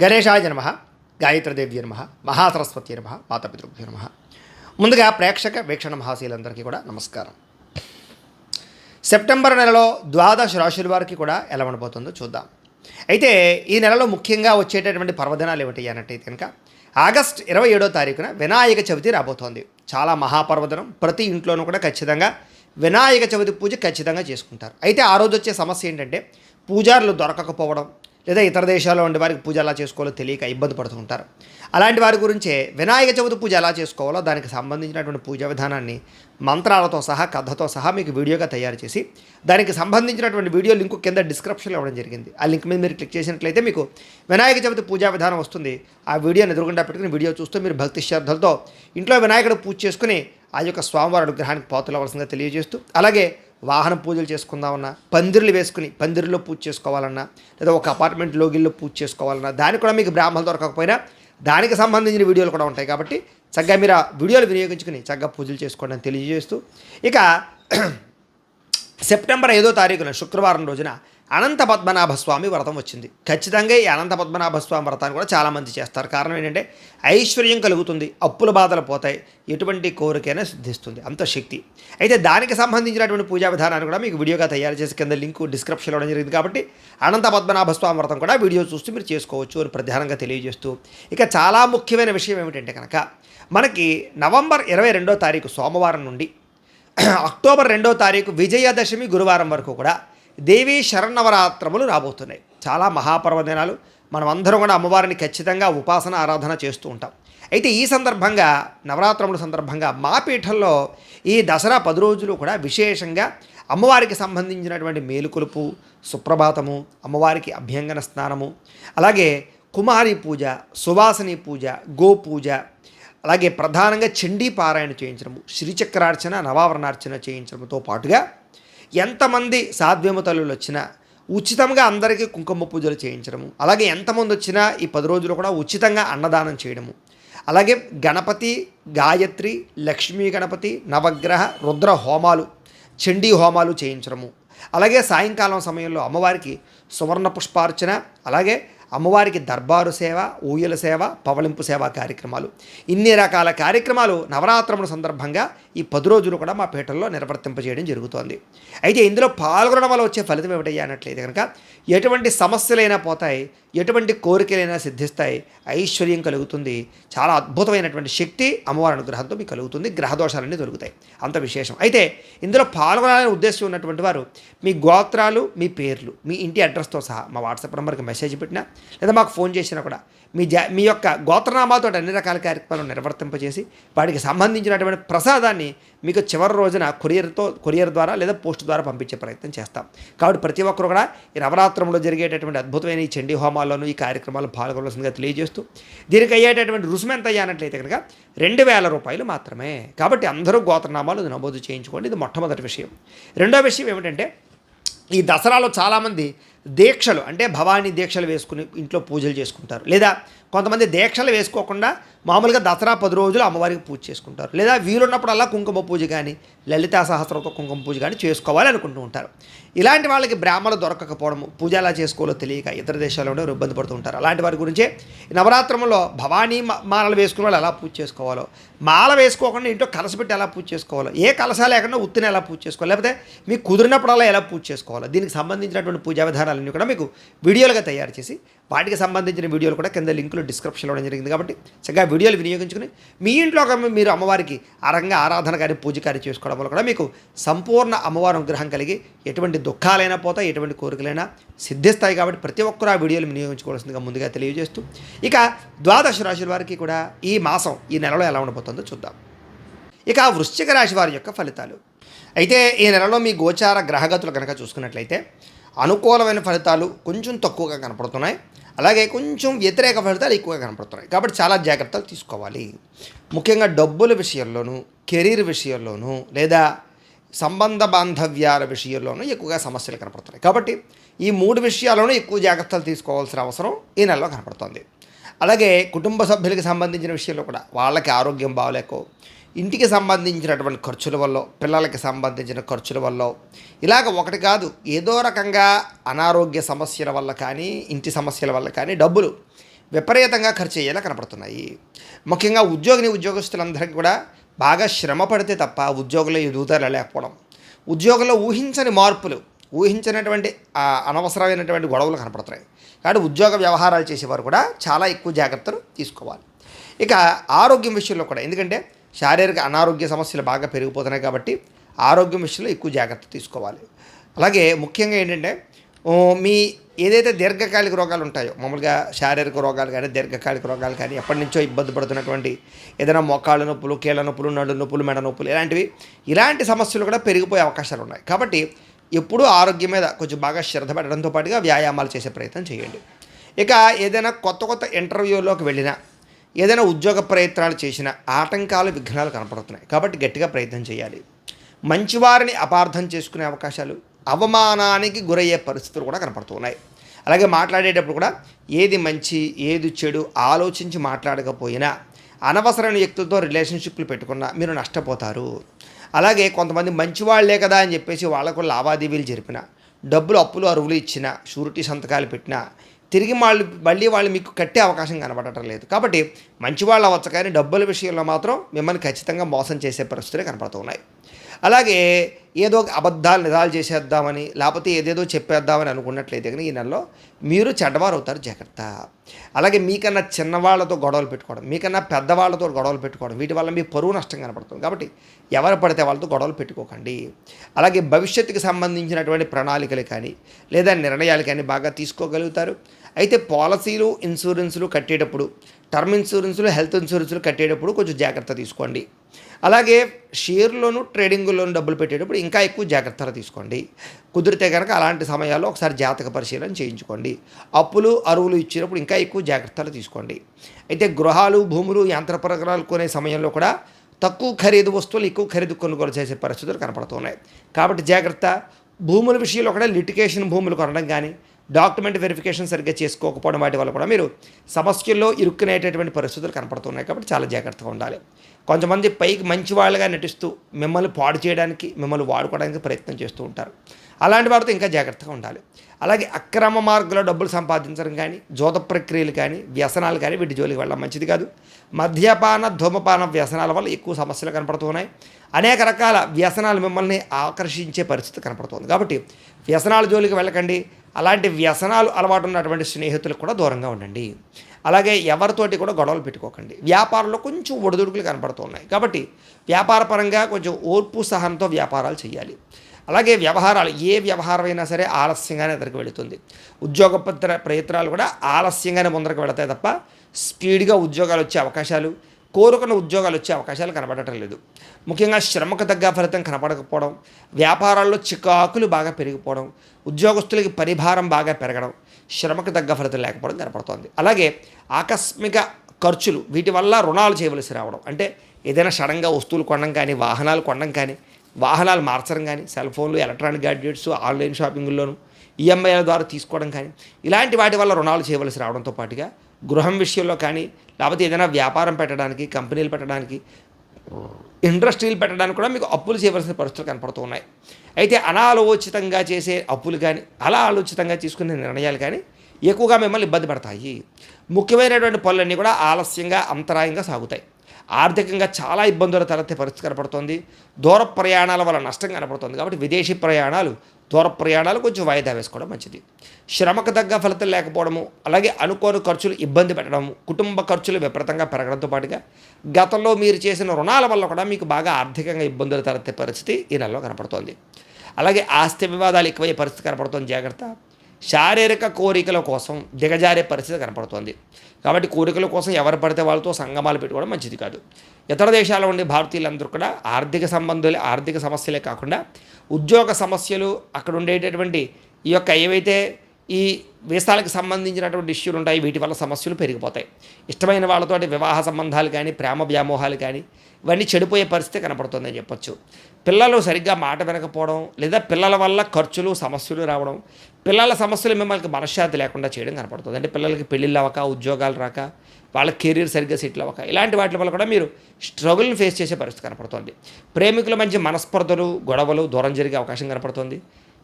గణేశాయ నమ గాయత్రదేవ్య నమ మహాసరస్వతి నమ మాతాపితృభ్యో నమ. ముందుగా ప్రేక్షక వీక్షణ మహాశీలందరికీ కూడా నమస్కారం. సెప్టెంబర్ నెలలో ద్వాదశ రాశుల వారికి కూడా ఎలా ఉండబోతుందో చూద్దాం. అయితే ఈ నెలలో ముఖ్యంగా వచ్చేటటువంటి పర్వదినాలు ఏమిటి అన్నట్టయితే కనుక ఆగస్ట్ ఇరవై ఏడో తారీఖున వినాయక చవితి రాబోతోంది. చాలా మహాపర్వదినం ప్రతి ఇంట్లోనూ కూడా ఖచ్చితంగా వినాయక చవితి పూజ ఖచ్చితంగా చేసుకుంటారు. అయితే ఆ రోజు వచ్చే సమస్య ఏంటంటే పూజారులు దొరకకపోవడం లేదా ఇతర దేశాల్లో ఉండే వారికి పూజ ఎలా చేసుకోవాలో తెలియక ఇబ్బంది పడుతూ ఉంటారు. అలాంటి వారి గురించే వినాయక చవితి పూజ ఎలా చేసుకోవాలో దానికి సంబంధించినటువంటి పూజా విధానాన్ని మంత్రాలతో సహా కథతో సహా మీకు వీడియోగా తయారు చేసి దానికి సంబంధించినటువంటి వీడియో లింక్ కింద డిస్క్రిప్షన్లో ఇవ్వడం జరిగింది. ఆ లింక్ మీద మీరు క్లిక్ చేసినట్లయితే మీకు వినాయక చవితి పూజా విధానం వస్తుంది. ఆ వీడియోని ఎదురుగుండా పెట్టుకుని వీడియో చూస్తూ మీరు భక్తి శ్రద్ధలతో ఇంట్లో వినాయకుడు పూజ చేసుకుని ఆ యొక్క స్వామివారి అనుగ్రహానికి పాతులవలసిందిగా తెలియజేస్తూ అలాగే వాహన పూజలు చేసుకుందామన్నా పందిర్లు వేసుకుని పందిరిలో పూజ చేసుకోవాలన్నా లేదా ఒక అపార్ట్మెంట్ లోగిల్లో పూజ చేసుకోవాలన్నా దానికి కూడా మీకు బ్రాహ్మణులు దొరకకపోయినా దానికి సంబంధించిన వీడియోలు కూడా ఉంటాయి కాబట్టి చక్కగా మీరు ఆ వీడియోలు వినియోగించుకుని చక్కగా పూజలు చేసుకోండి అని తెలియజేస్తూ. ఇక సెప్టెంబర్ ఐదో తారీఖున శుక్రవారం రోజున అనంత పద్మనాభస్వామి వ్రతం వచ్చింది. ఖచ్చితంగా ఈ అనంత పద్మనాభస్వామి వ్రతాన్ని కూడా చాలామంది చేస్తారు. కారణం ఏంటంటే ఐశ్వర్యం కలుగుతుంది అప్పుల బాధలు పోతాయి ఎటువంటి కోరికైనా సిద్ధిస్తుంది. అంత శక్తి. అయితే దానికి సంబంధించినటువంటి పూజా విధానాన్ని కూడా మీకు వీడియోగా తయారు చేసి కింద లింక్ డిస్క్రిప్షన్లో ఇవ్వడం జరిగింది కాబట్టి అనంత పద్మనాభస్వామి వ్రతం కూడా వీడియో చూస్తూ మీరు చేసుకోవచ్చు అని ప్రధానంగా తెలియజేస్తూ. ఇక చాలా ముఖ్యమైన విషయం ఏమిటంటే కనుక మనకి నవంబర్ ఇరవై రెండో తారీఖు సోమవారం నుండి అక్టోబర్ రెండో తారీఖు విజయదశమి గురువారం వరకు కూడా దేవీ శరణవరాత్రములు రాబోతున్నాయి. చాలా మహాపర్వదినాలు. మనం అందరం కూడా అమ్మవారిని ఖచ్చితంగా ఉపాసన ఆరాధన చేస్తూ ఉంటాం. అయితే ఈ సందర్భంగా నవరాత్రముల సందర్భంగా మా పీఠంలో ఈ దసరా పది రోజులు కూడా విశేషంగా అమ్మవారికి సంబంధించినటువంటి మేలుకొలుపు సుప్రభాతము అమ్మవారికి అభ్యంగన స్నానము అలాగే కుమారి పూజ సువాసని పూజ గోపూజ అలాగే ప్రధానంగా చండీ పారాయణ చేయించడము శ్రీచక్రార్చన నవావరణార్చన చేయించడంతో పాటుగా ఎంతమంది సాధ్యము తల్లులు వచ్చినా ఉచితంగా అందరికీ కుంకుమ పూజలు చేయించడము అలాగే ఎంతమంది వచ్చినా ఈ పది రోజులు కూడా ఉచితంగా అన్నదానం చేయడము అలాగే గణపతి గాయత్రి లక్ష్మీ గణపతి నవగ్రహ రుద్ర హోమాలు చండీ హోమాలు చేయించడము అలాగే సాయంకాలం సమయంలో అమ్మవారికి సువర్ణ పుష్పార్చన అలాగే అమ్మవారికి దర్బారు సేవ ఊయల సేవ పవళింపు సేవ కార్యక్రమాలు. ఇన్ని రకాల కార్యక్రమాలు నవరాత్రముల సందర్భంగా ఈ పది రోజులు కూడా మా పీఠంలో నిర్వర్తింపజేయడం జరుగుతోంది. అయితే ఇందులో పాల్గొనడం వల్ల వచ్చే ఫలితం ఏమిటయ్యా అన్నట్లయితే కనుక ఎటువంటి సమస్యలైనా పోతాయి ఎటువంటి కోరికలైనా సిద్ధిస్తాయి ఐశ్వర్యం కలుగుతుంది. చాలా అద్భుతమైనటువంటి శక్తి అమ్మవారి అనుగ్రహంతో మీకు కలుగుతుంది గ్రహదోషాలన్నీ దొరుకుతాయి అంత విశేషం. అయితే ఇందులో పాల్గొనాలనే ఉద్దేశం ఉన్నటువంటి వారు మీ గోత్రాలు మీ పేర్లు మీ ఇంటి అడ్రస్తో సహా మా వాట్సాప్ నెంబర్కి మెసేజ్ పెట్టినా లేదా మాకు ఫోన్ చేసినా కూడా మీ జా మీ యొక్క గోత్రనామాతో అన్ని రకాల కార్యక్రమాలు నిర్వర్తింపజేసి వాటికి సంబంధించినటువంటి ప్రసాదాన్ని మీకు చివరి రోజున కొరియర్తో కొరియర్ ద్వారా లేదా పోస్ట్ ద్వారా పంపించే ప్రయత్నం చేస్తాం. కాబట్టి ప్రతి ఒక్కరు కూడా ఈ నవరాత్రంలో జరిగేటటువంటి అద్భుతమైన ఈ చండీ హోమాల్లోనూ ఈ కార్యక్రమాలు పాల్గొనవలసిందిగా తెలియజేస్తూ దీనికి అయ్యేటటువంటి రుసుము ఎంత అయ్యానట్లయితే కనుక రెండు వేల రూపాయలు మాత్రమే. కాబట్టి అందరూ గోత్రనామాలు నమోదు చేయించుకోండి. ఇది మొట్టమొదటి విషయం. రెండో విషయం ఏమిటంటే ఈ దసరాలో చాలామంది దీక్షలు అంటే భవానీ దీక్షలు వేసుకుని ఇంట్లో పూజలు చేసుకుంటారు. లేదా కొంతమంది దీక్షలు వేసుకోకుండా మామూలుగా దసరా పది రోజులు అమ్మవారికి పూజ చేసుకుంటారు. లేదా వీలున్నప్పుడల్లా కుంకుమ పూజ కానీ లలితా సహస్రంతో కుంకుమ పూజ కానీ చేసుకోవాలి అనుకుంటూ ఉంటారు. ఇలాంటి వాళ్ళకి బ్రాహ్మణులు దొరకకపోవడము పూజ ఎలా చేసుకోవాలో తెలియక ఇతర దేశాల్లో ఇబ్బంది పడుతూ ఉంటారు. అలాంటి వారి గురించే నవరాత్రంలో భవానీ మాలలు వేసుకునే వాళ్ళు ఎలా పూజ చేసుకోవాలో మాల వేసుకోకుండా ఇంట్లో కలసపెట్టి ఎలా పూజ చేసుకోవాలో ఏ కలస లేకుండా ఉత్తిని ఎలా పూజ చేసుకోవాలి లేకపోతే మీకు కుదిరినప్పుడల్లా ఎలా పూజ చేసుకోవాలో దీనికి సంబంధించినటువంటి పూజా విధానాలన్నీ కూడా మీకు వీడియోలుగా తయారు చేసి వాటికి సంబంధించిన వీడియోలు కూడా కింద లింకులు డిస్క్రిప్షన్లో ఇవ్వడం జరిగింది. కాబట్టి చక్కగా వీడియోలు వినియోగించుకుని మీ ఇంట్లో ఒక మీరు అమ్మవారికి అరంగా ఆరాధన కానీ పూజ కానీ చేసుకోవడం వల్ల కూడా మీకు సంపూర్ణ అమ్మవారి అనుగ్రహం కలిగి ఎటువంటి దుఃఖాలైనా పోతాయి ఎటువంటి కోరికలైనా సిద్ధిస్తాయి. కాబట్టి ప్రతి ఒక్కరు ఆ వీడియోలు వినియోగించుకోవాల్సిందిగా ముందుగా తెలియజేస్తూ ఇక ద్వాదశ రాశుల వారికి కూడా ఈ మాసం ఈ నెలలో ఎలా ఉండబోతుందో చూద్దాం. ఇక వృశ్చిక రాశి వారి యొక్క ఫలితాలు. అయితే ఈ నెలలో మీ గోచార గ్రహగతులు కనుక చూసుకున్నట్లయితే అనుకూలమైన ఫలితాలు కొంచెం తక్కువగా కనపడుతున్నాయి. అలాగే కొంచెం వ్యతిరేక ఫలితాలు ఎక్కువగా కనపడుతున్నాయి. కాబట్టి చాలా జాగ్రత్తలు తీసుకోవాలి. ముఖ్యంగా డబ్బుల విషయంలోనూ కెరీర్ విషయంలోనూ లేదా సంబంధ బాంధవ్యాల విషయంలోనూ ఎక్కువగా సమస్యలు కనపడుతున్నాయి. కాబట్టి ఈ మూడు విషయాల్లోనూ ఎక్కువ జాగ్రత్తలు తీసుకోవాల్సిన అవసరం ఈ నెలలో కనపడుతుంది. అలాగే కుటుంబ సభ్యులకు సంబంధించిన విషయంలో కూడా వాళ్ళకి ఆరోగ్యం బాగలేకో ఇంటికి సంబంధించినటువంటి ఖర్చుల వల్ల పిల్లలకి సంబంధించిన ఖర్చుల వల్ల ఇలాగ ఒకటి కాదు ఏదో రకంగా అనారోగ్య సమస్యల వల్ల కానీ ఇంటి సమస్యల వల్ల కానీ డబ్బులు విపరీతంగా ఖర్చు అయ్యేలా కనపడుతున్నాయి. ముఖ్యంగా ఉద్యోగిని ఉద్యోగస్తులందరికీ కూడా బాగా శ్రమ పడితే తప్ప ఉద్యోగులు ఎదుగుదల లేకపోవడం ఉద్యోగంలో ఊహించని మార్పులు ఊహించినటువంటి అనవసరమైనటువంటి గొడవలు కనపడుతున్నాయి. కాబట్టి ఉద్యోగ వ్యవహారాలు చేసేవారు కూడా చాలా ఎక్కువ జాగ్రత్తలు తీసుకోవాలి. ఇక ఆరోగ్యం విషయంలో కూడా ఎందుకంటే శారీరక అనారోగ్య సమస్యలు బాగా పెరిగిపోతున్నాయి కాబట్టి ఆరోగ్యం విషయంలో ఎక్కువ జాగ్రత్త తీసుకోవాలి. అలాగే ముఖ్యంగా ఏంటంటే మీ ఏదైతే దీర్ఘకాలిక రోగాలు ఉంటాయో మామూలుగా శారీరక రోగాలు కానీ దీర్ఘకాలిక రోగాలు కానీ ఎప్పటి నుంచో ఇబ్బంది పడుతున్నటువంటి ఏదైనా మోకాళ్ళ నొప్పులు కీళ్ళ నొప్పులు నడు నొప్పులు మెడ నొప్పులు ఇలాంటివి ఇలాంటి సమస్యలు కూడా పెరిగిపోయే అవకాశాలు ఉన్నాయి. కాబట్టి ఎప్పుడూ ఆరోగ్యం మీద కొంచెం బాగా శ్రద్ధ పెట్టడంతో పాటుగా వ్యాయామాలు చేసే ప్రయత్నం చేయండి. ఇక ఏదైనా కొత్త కొత్త ఇంటర్వ్యూలోకి వెళ్ళినా ఏదైనా ఉద్యోగ ప్రయత్నాలు చేసినా ఆటంకాలు విఘ్నాలు కనపడుతున్నాయి. కాబట్టి గట్టిగా ప్రయత్నం చేయాలి. మంచివారిని అపార్థం చేసుకునే అవకాశాలు అవమానానికి గురయ్యే పరిస్థితులు కూడా కనపడుతున్నాయి. అలాగే మాట్లాడేటప్పుడు కూడా ఏది మంచి ఏది చెడు ఆలోచించి మాట్లాడకపోయినా అనవసరమైన వ్యక్తులతో రిలేషన్షిప్లు పెట్టుకున్నా మీరు నష్టపోతారు. అలాగే కొంతమంది మంచివాళ్ళే కదా అని చెప్పేసి వాళ్ళకు లావాదేవీలు జరిపిన డబ్బులు అప్పులు అరువులు ఇచ్చిన షూరిటీ సంతకాలు పెట్టినా తిరిగి వాళ్ళు మళ్ళీ వాళ్ళు మీకు కట్టే అవకాశం కనపడటం లేదు. కాబట్టి మంచి వాళ్ళు అవ్వచ్చు కానీ డబ్బుల విషయంలో మాత్రం మిమ్మల్ని ఖచ్చితంగా మోసం చేసే పరిస్థితులే కనపడుతున్నాయి అలాగే ఏదో ఒక అబద్ధాలు నిజాలు చేసేద్దామని లేకపోతే ఏదేదో చెప్పేద్దామని అనుకున్నట్లయితే కానీ ఈ నెలలో మీరు చెడ్డవారు అవుతారు జాగ్రత్త. అలాగే మీకన్నా చిన్నవాళ్ళతో గొడవలు పెట్టుకోవడం మీకన్నా పెద్దవాళ్ళతో గొడవలు పెట్టుకోవడం వీటి వల్ల మీ పరువు నష్టం కనపడుతుంది. కాబట్టి ఎవరు పడితే వాళ్ళతో గొడవలు పెట్టుకోకండి. అలాగే భవిష్యత్తుకి సంబంధించినటువంటి ప్రణాళికలు కానీ లేదా నిర్ణయాలు కానీ బాగా తీసుకోగలుగుతారు. అయితే పాలసీలు ఇన్సూరెన్సులు కట్టేటప్పుడు టర్మ్ ఇన్సూరెన్సులు హెల్త్ ఇన్సూరెన్సులు కట్టేటప్పుడు కొంచెం జాగ్రత్త తీసుకోండి. అలాగే షేర్లోను ట్రేడింగ్లోను డబ్బులు పెట్టేటప్పుడు ఇంకా ఎక్కువ జాగ్రత్తలు తీసుకోండి. కుదిరితే కనుక అలాంటి సమయాల్లో ఒకసారి జాతక పరిశీలన చేయించుకోండి. అప్పులు అరువులు ఇచ్చినప్పుడు ఇంకా ఎక్కువ జాగ్రత్తలు తీసుకోండి. అయితే గృహాలు భూములు యంత్ర పరికరాలు కొనే సమయంలో కూడా తక్కువ ఖరీదు వస్తువులు ఎక్కువ ఖరీదు కొనుగోలు చేసే పరిస్థితులు కనపడుతున్నాయి. కాబట్టి జాగ్రత్త. భూముల విషయంలో కూడా లిటికేషన్ భూములు కొనడం కానీ డాక్యుమెంట్ వెరిఫికేషన్ సరిగ్గా చేసుకోకపోవడం వాటి వల్ల కూడా మీరు సమస్యల్లో ఇరుక్కునేటటువంటి పరిస్థితులు కనపడుతున్నాయి కాబట్టి చాలా జాగ్రత్తగా ఉండాలి. కొంతమంది పైకి మంచి వాళ్ళగా నటిస్తూ మిమ్మల్ని పాడు చేయడానికి మిమ్మల్ని వాడుకోవడానికి ప్రయత్నం చేస్తూ ఉంటారు. అలాంటి వారితో ఇంకా జాగ్రత్తగా ఉండాలి. అలాగే అక్రమ మార్గంలో డబ్బులు సంపాదించడం కానీ జోత ప్రక్రియలు కానీ వ్యసనాలు కానీ వీటి జోలికి వెళ్ళడం మంచిది కాదు. మద్యపాన ధూమపాన వ్యసనాల వల్ల ఎక్కువ సమస్యలు కనపడుతున్నాయి. అనేక రకాల వ్యసనాలు మిమ్మల్ని ఆకర్షించే పరిస్థితి కనపడుతుంది. కాబట్టి వ్యసనాల జోలికి వెళ్ళకండి. అలాంటి వ్యసనాలు అలవాటు ఉన్నటువంటి స్నేహితులకు కూడా దూరంగా ఉండండి. అలాగే ఎవరితోటి కూడా గొడవలు పెట్టుకోకండి. వ్యాపారంలో కొంచెం ఒడిదుడుకులు కనపడుతున్నాయి. కాబట్టి వ్యాపారపరంగా కొంచెం ఓర్పు సహనంతో వ్యాపారాలు చేయాలి. అలాగే వ్యవహారాలు ఏ వ్యవహారమైనా సరే ఆలస్యంగానే ఎదురుకు వెళుతుంది. ఉద్యోగ పత్ర ప్రయత్నాలు కూడా ఆలస్యంగానే ముందరకు వెళతాయి తప్ప స్పీడ్గా ఉద్యోగాలు వచ్చే అవకాశాలు కోరుకున్న ఉద్యోగాలు వచ్చే అవకాశాలు కనబడటం లేదు. ముఖ్యంగా శ్రమకు తగ్గ ఫలితం కనపడకపోవడం వ్యాపారాల్లో చికాకులు బాగా పెరిగిపోవడం ఉద్యోగస్తులకి పరిభారం బాగా పెరగడం శ్రమకు తగ్గ ఫలితం లేకపోవడం కనపడుతోంది. అలాగే ఆకస్మిక ఖర్చులు వీటి వల్ల రుణాలు చేయవలసి రావడం అంటే ఏదైనా సడన్గా వస్తువులు కొనడం కానీ వాహనాలు కొనడం కానీ వాహనాలు మార్చడం కానీ సెల్ ఫోన్లు ఎలక్ట్రానిక్ గ్యాడ్జెట్స్ ఆన్లైన్ షాపింగ్లోను ఈఎంఐల ద్వారా తీసుకోవడం కానీ ఇలాంటి వాటి వల్ల రుణాలు చేయవలసి రావడంతో పాటుగా గృహం విషయంలో కానీ లేకపోతే ఏదైనా వ్యాపారం పెట్టడానికి కంపెనీలు పెట్టడానికి ఇండస్ట్రీలు పెట్టడానికి కూడా మీకు అప్పులు చేయవలసిన పరిస్థితులు కనపడుతూ ఉన్నాయి. అయితే అనాలోచితంగా చేసే అప్పులు కానీ అలా ఆలోచితంగా తీసుకునే నిర్ణయాలు కానీ ఎక్కువగా మిమ్మల్ని ఇబ్బంది పడతాయి. ముఖ్యమైనటువంటి పనులన్నీ కూడా ఆలస్యంగా అంతరాయంగా సాగుతాయి. ఆర్థికంగా చాలా ఇబ్బందుల తలెత్తే పరిస్థితి కనపడుతోంది. దూర ప్రయాణాల వల్ల నష్టం కనపడుతుంది కాబట్టి విదేశీ ప్రయాణాలు దూర ప్రయాణాలు కొంచెం వాయిదా వేసుకోవడం మంచిది. శ్రమకు తగ్గ ఫలితం లేకపోవడము అలాగే అనుకోని ఖర్చులు ఇబ్బంది పెట్టడము కుటుంబ ఖర్చులు విపరీతంగా పెరగడంతో పాటుగా గతంలో మీరు చేసిన రుణాల వల్ల కూడా మీకు బాగా ఆర్థికంగా ఇబ్బందులు తలెత్తే పరిస్థితి ఈ నెలలో కనపడుతోంది. అలాగే ఆస్తి వివాదాలు ఎక్కువయ్యే పరిస్థితి కనపడుతుంది. జాగ్రత్త. శారీరక కోరికల కోసం దిగజారే పరిస్థితి కనపడుతోంది. కాబట్టి కోరికల కోసం ఎవరు పడితే వాళ్ళతో సంగమాలు పెట్టుకోవడం మంచిది కాదు. ఇతర దేశాల ఉండే భారతీయులందరూ కూడా ఆర్థిక సంబంధాలు ఆర్థిక సమస్యలే కాకుండా ఉద్యోగ సమస్యలు అక్కడ ఉండేటటువంటి ఈ యొక్క ఏవైతే ఈ వీసాలకు సంబంధించినటువంటి ఇష్యూలు ఉంటాయి వీటి వల్ల సమస్యలు పెరిగిపోతాయి. ఇష్టమైన వాళ్ళతోటి వివాహ సంబంధాలు కానీ ప్రేమ వ్యామోహాలు కానీ ఇవన్నీ చెడిపోయే పరిస్థితి కనపడుతుందని చెప్పొచ్చు. పిల్లలు సరిగ్గా మాట వినకపోవడం లేదా పిల్లల వల్ల ఖర్చులు సమస్యలు రావడం పిల్లల సమస్యలు మిమ్మల్ని మనశ్శాంతి లేకుండా చేయడం కనపడుతుంది. అంటే పిల్లలకి పెళ్ళిళ్ళు అవ్వక ఉద్యోగాలు రాక వాళ్ళ కెరీర్ సరిగ్గా సెటిల్ అవ్వక ఇలాంటి వాటి వల్ల కూడా మీరు స్ట్రగుల్ని ఫేస్ చేసే పరిస్థితి కనపడుతుంది. ప్రేమికుల మధ్య మనస్పర్ధలు గొడవలు దూరం జరిగే అవకాశం కనపడుతుంది.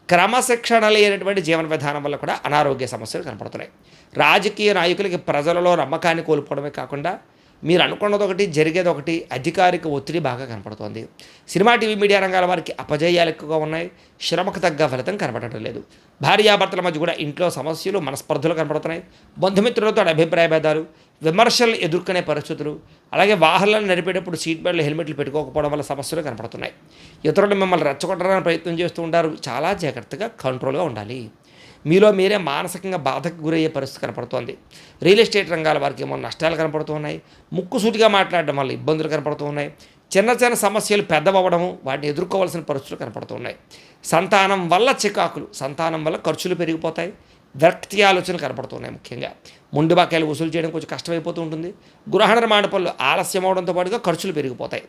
క్రమశిక్షణ లేనటువంటి జీవన విధానం వల్ల కూడా అనారోగ్య సమస్యలు కనపడుతున్నాయి. రాజకీయ నాయకులకి ప్రజలలో నమ్మకాన్ని కోల్పోవడమే కాకుండా మీరు అనుకున్నది ఒకటి జరిగేది ఒకటి అధికారిక ఒత్తిడి బాగా కనపడుతోంది. సినిమా టీవీ మీడియా రంగాల వారికి అపజయాలు ఎక్కువగా ఉన్నాయి. శ్రమకు తగ్గ ఫలితం కనపడటం లేదు. భార్యాభర్తల మధ్య కూడా ఇంట్లో సమస్యలు మనస్పర్ధలు కనపడుతున్నాయి. బంధుమిత్రులతో అభిప్రాయ భేదాలు విమర్శలు ఎదుర్కొనే పరిస్థితులు అలాగే వాహనాలను నడిపేటప్పుడు సీట్ బెల్ట్లు హెల్మెట్లు పెట్టుకోకపోవడం వల్ల సమస్యలు కనపడుతున్నాయి. ఇతరులు మిమ్మల్ని రెచ్చగొట్టడానికి ప్రయత్నం చేస్తూ ఉంటారు. చాలా జాగ్రత్తగా కంట్రోల్గా ఉండాలి. మీలో మీరే మానసికంగా బాధకు గురయ్యే పరిస్థితి కనపడుతోంది. రియల్ ఎస్టేట్ రంగాల వారికి ఏమో నష్టాలు కనపడుతున్నాయి ముక్కుసూటిగా మాట్లాడడం వల్ల ఇబ్బందులు కనపడుతున్నాయి చిన్న చిన్న సమస్యలు పెద్దవడము వాటిని ఎదుర్కోవాల్సిన పరిస్థితులు కనపడుతున్నాయి సంతానం వల్ల చికాకులు సంతానం వల్ల ఖర్చులు పెరిగిపోతాయి. వ్యక్తి ఆలోచనలు కనపడుతున్నాయి ముఖ్యంగా. ముందు బాకాయలు వసూలు చేయడం కొంచెం కష్టమైపోతూ ఉంటుంది. గృహ నిర్మాణ పనులు ఆలస్యం అవడంతో పాటుగా ఖర్చులు పెరిగిపోతాయి.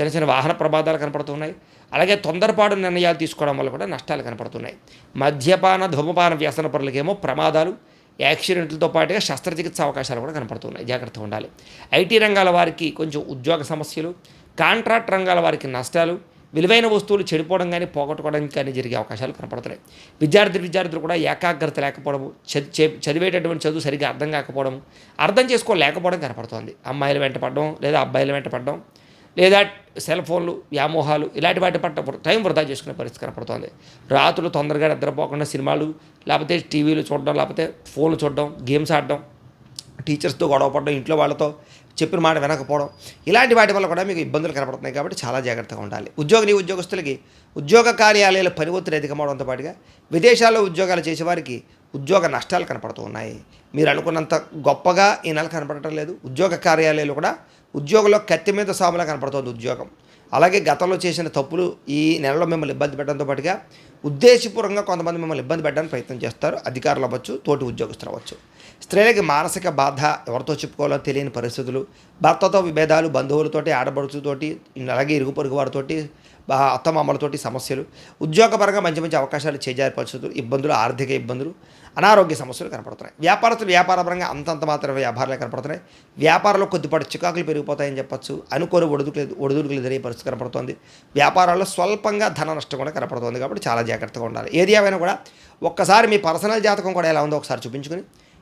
చిన్న చిన్న వాహన ప్రమాదాలు కనపడుతున్నాయి అలాగే తొందరపాటు నిర్ణయాలు తీసుకోవడం వల్ల కూడా నష్టాలు కనపడుతున్నాయి. మద్యపాన ధూమపాన వ్యసన పనులకేమో ప్రమాదాలు యాక్సిడెంట్లతో పాటుగా శస్త్రచికిత్స అవకాశాలు కూడా కనపడుతున్నాయి. జాగ్రత్తగా ఉండాలి. ఐటీ రంగాల వారికి కొంచెం ఉద్యోగ సమస్యలు కాంట్రాక్ట్ రంగాల వారికి నష్టాలు విలువైన వస్తువులు చెడిపోవడం కానీ పోగొట్టుకోవడం కానీ జరిగే అవకాశాలు కనపడుతున్నాయి. విద్యార్థి విద్యార్థులు కూడా ఏకాగ్రత లేకపోవడము చది చదివేటటువంటి చదువు సరిగ్గా అర్థం కాకపోవడం అర్థం చేసుకోలేకపోవడం కనపడుతోంది. అమ్మాయిలు వెంట పడడం లేదా అబ్బాయిలు వెంట పడడం లేదా సెల్ ఫోన్లు వ్యామోహాలు ఇలాంటి వాటి పట్ల టైం వృధా చేసుకునే పరిస్థితి కనపడుతోంది. రాత్రులు తొందరగా నిద్రపోకుండా సినిమాలు లేకపోతే టీవీలు చూడడం లేకపోతే ఫోన్లు చూడడం గేమ్స్ ఆడడం టీచర్స్తో గొడవ పడడం ఇంట్లో వాళ్ళతో చెప్పిన మాట వినకపోవడం ఇలాంటి వాటి వల్ల కూడా మీకు ఇబ్బందులు కనపడుతున్నాయి కాబట్టి చాలా జాగ్రత్తగా ఉండాలి. ఉద్యోగిని ఉద్యోగస్తులకి ఉద్యోగ కార్యాలయాల పని ఒత్తిడి అధికమవడంతో పాటుగా విదేశాల్లో ఉద్యోగాలు చేసేవారికి ఉద్యోగ నష్టాలు కనపడుతూ ఉన్నాయి. మీరు అనుకున్నంత గొప్పగా ఈ నెల కనపడటం లేదు. ఉద్యోగ కార్యాలయాలు కూడా ఉద్యోగంలో కత్తి మీద సాములా కనపడుతుంది ఉద్యోగం. అలాగే గతంలో చేసిన తప్పులు ఈ నెలలో మిమ్మల్ని ఇబ్బంది పెట్టడంతో పాటుగా ఉద్దేశపూర్వకంగా కొంతమంది మిమ్మల్ని ఇబ్బంది పెట్టడానికి ప్రయత్నం చేస్తారు. అధికారులు అవ్వచ్చు తోటి ఉద్యోగస్తులు అవ్వచ్చు. స్త్రీలకి మానసిక బాధ ఎవరితో చెప్పుకోవాలో తెలియని పరిస్థితులు భర్తతో విభేదాలు బంధువులతోటి ఆడబడుచుతోటి అలాగే ఇరుగు పొరుగు వారితోటి అత్తమామలతోటి సమస్యలు. ఉద్యోగపరంగా మంచి మంచి అవకాశాలు చేజారి పరిస్థితులు ఇబ్బందులు ఆర్థిక ఇబ్బందులు. అనారోగ్య సమస్యలు కనపడుతున్నాయి. వ్యాపారస్తులు వ్యాపారపరంగా అంతంత మాత్రమే వ్యాపారాలు కనపడుతున్నాయి. వ్యాపారంలో కొద్దిపాటి చికాకులు పెరిగిపోతాయని చెప్పొచ్చు. అనుకోని ఒడిదుడుకులు ఒడిదుడుకులు జరిగే పరిస్థితి కనపడుతోంది. వ్యాపారాల్లో స్వల్పంగా ధన నష్టం కూడా కనపడుతోంది కాబట్టి చాలా జాగ్రత్తగా ఉండాలి. ఏది ఏమైనా కూడా ఒక్కసారి మీ పర్సనల్ జాతకం కూడా ఎలా ఉందో ఒకసారి చూపించుకుని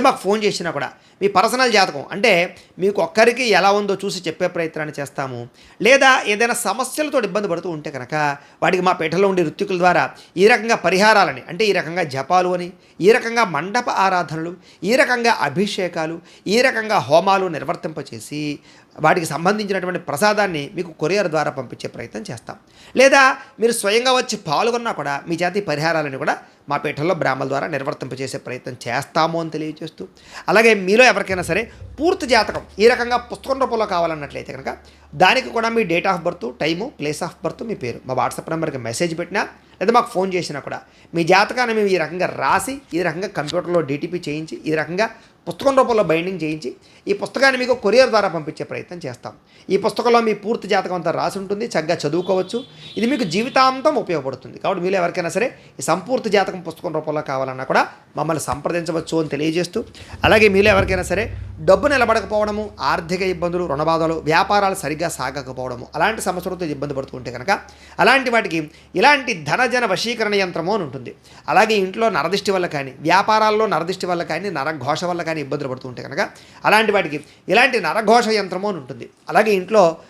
మాకు ఫోన్ చేసినా కూడా మీ పర్సనల్ జాతకం అంటే మీకు ఒక్కరికి ఎలా ఉందో చూసి చెప్పే ప్రయత్నాన్ని చేస్తాము. లేదా ఏదైనా సమస్యలతో ఇబ్బంది పడుతూ ఉంటే కనుక వాటికి మా పీఠలో ఉండే ఋత్వికుల ద్వారా ఈ రకంగా పరిహారాలని అంటే ఈ రకంగా జపాలు అని ఈ రకంగా మండప ఆరాధనలు ఈ రకంగా అభిషేకాలు ఈ రకంగా హోమాలు నిర్వర్తింపచేసి వాటికి సంబంధించినటువంటి ప్రసాదాన్ని మీకు కొరియర్ ద్వారా పంపించే ప్రయత్నం చేస్తాం. లేదా మీరు స్వయంగా వచ్చి పాల్గొన్నా కూడా మీ జాతి పరిహారాలను కూడా మా పీఠంలో బ్రాహ్మల ద్వారా నిర్వర్తింపజేసే ప్రయత్నం చేస్తాము అని తెలియజేస్తూ అలాగే మీలో ఎవరికైనా సరే పూర్తి జాతకం ఈ రకంగా పుస్తకం రూపంలో కావాలన్నట్లయితే కనుక దానికి కూడా మీ date of birth time place of birth మీ పేరు మా వాట్సాప్ నెంబర్కి మెసేజ్ పెట్టినా లేదా మాకు ఫోన్ చేసినా కూడా మీ జాతకాన్ని మేము ఈ రకంగా రాసి ఈ రకంగా కంప్యూటర్లో డీటీపీ చేయించి ఈ రకంగా పుస్తకం రూపంలో బైండింగ్ చేయించి ఈ పుస్తకాన్ని మీకు కొరియర్ ద్వారా పంపించే ప్రయత్నం చేస్తాం. ఈ పుస్తకంలో మీ పూర్తి జాతకం అంతా రాసి ఉంటుంది చక్కగా చదువుకోవచ్చు. ఇది మీకు జీవితాంతం ఉపయోగపడుతుంది. కాబట్టి మీరు ఎవరికైనా సరే ఈ సంపూర్తి జాతకం పుస్తకం రూపంలో కావాలన్నా కూడా మమ్మల్ని సంప్రదించవచ్చు అని తెలియజేస్తూ అలాగే మీలో ఎవరికైనా సరే డబ్బు నిలబడకపోవడము ఆర్థిక ఇబ్బందులు రుణబాధలు వ్యాపారాలు సరిగ్గా సాగకపోవడము అలాంటి సమస్యలతో ఇబ్బంది పడుతుంటే కనుక అలాంటి వాటికి ఇలాంటి ధనజన వశీకరణ యంత్రము అని ఉంటుంది. అలాగే ఇంట్లో నరదిష్టి వల్ల కానీ వ్యాపారాల్లో నరదిష్టి వల్ల కానీ నరఘోష వల్ల కానీ ఇబ్బందులు పడుతుంటే కనుక అలాంటి వాటికి ఇలాంటి నరఘోష యంత్రము అని ఉంటుంది. అలాగే ఇంట్లో